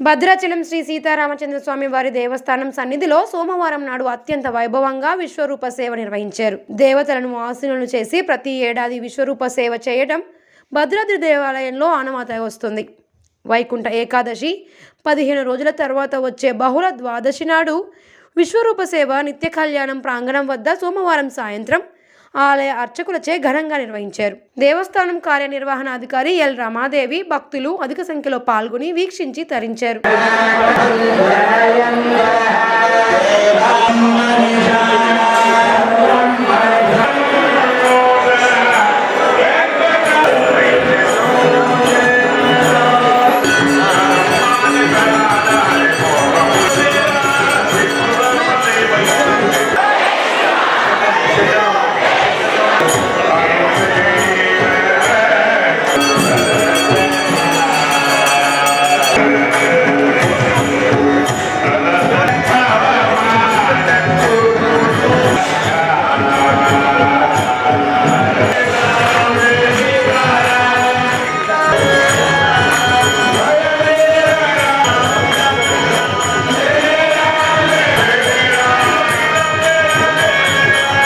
భద్రాచలం శ్రీ సీతారామచంద్ర స్వామి వారి దేవస్థానం సన్నిధిలో సోమవారం నాడు అత్యంత వైభవంగా విశ్వరూప సేవ నిర్వహించారు. దేవతలను ఆశీనులను చేసి ప్రతి ఏడాది విశ్వరూప సేవ చేయడం భద్రాద్రి దేవాలయంలో ఆనవాత వస్తుంది. వైకుంఠ ఏకాదశి పదిహేను రోజుల తర్వాత వచ్చే బహుళ ద్వాదశి నాడు విశ్వరూప సేవ నిత్య కళ్యాణం ప్రాంగణం వద్ద సోమవారం సాయంత్రం ఆలయ అర్చకులచే ఘనంగా నిర్వహించారు. దేవస్థానం కార్యనిర్వహణాధికారి ఎల్. రమాదేవి భక్తులు అధిక సంఖ్యలో పాల్గొని వీక్షించి తరించారు.